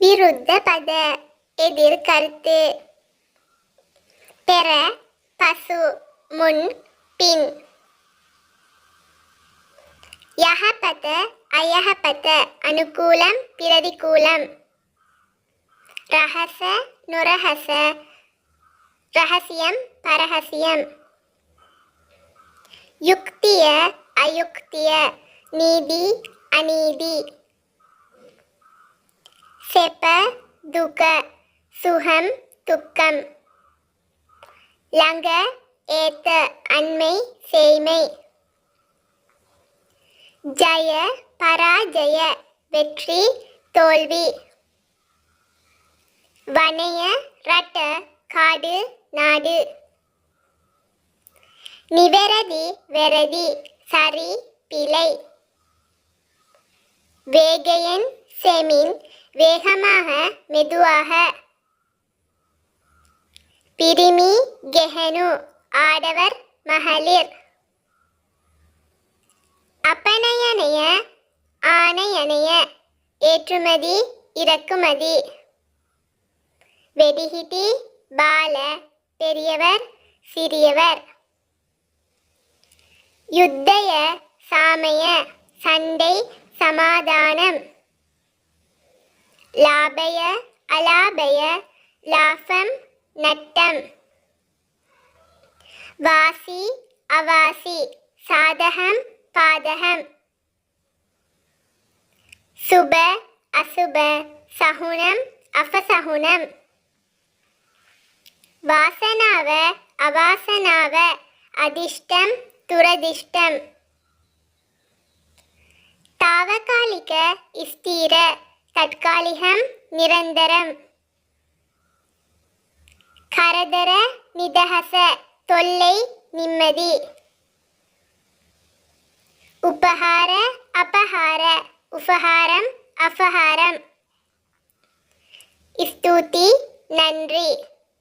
விருத்த பத எதிர் கருத்து. பெற பசு முன் பின். யகபத அயகபத அனுகூலம் பிரதிகூலம். ரகச நுரகச ரகசியம் பரகசியம். யுக்திய அயுக்திய நீதி அநீதி. செப துக சுகம் துக்கம். லங்க ஏத்த அண்மை சேய்மை. ஜய பராஜய வெற்றி தோல்வி. வனைய ரட்ட காடு நாடு. நிவரதி வெரதி சரி பிழை. வேகையன் செமின் வேகமாக மெதுவாக. பிரிமி கெஹனு ஆடவர் மகளிர். அப்பனயனைய ஆணையனைய ஏற்றுமதி இறக்குமதி. வெடிகிட்டி பால பெரியவர் சிறியவர். யுத்தய சாமய சண்டை சமாதானம். ലാഭയ അലാഭയ ലാഭം നട്ടം. വാസി അവാസി സാധഹം പാദഹം. സുബ അസുബ സഹുണം അഫസഹുണം. വാസനാവ അവാസനാവ അധിഷ്ടം തുരദിഷ്ടം താവകാലിക ഇസ്തീര தற்காலிகம் நிரந்தரம். கரதர நிதஹச தொல்லை நிம்மதி. உபஹார அபஹார உபஹாரம் அபஹாரம். ஸ்தூதி நன்றி.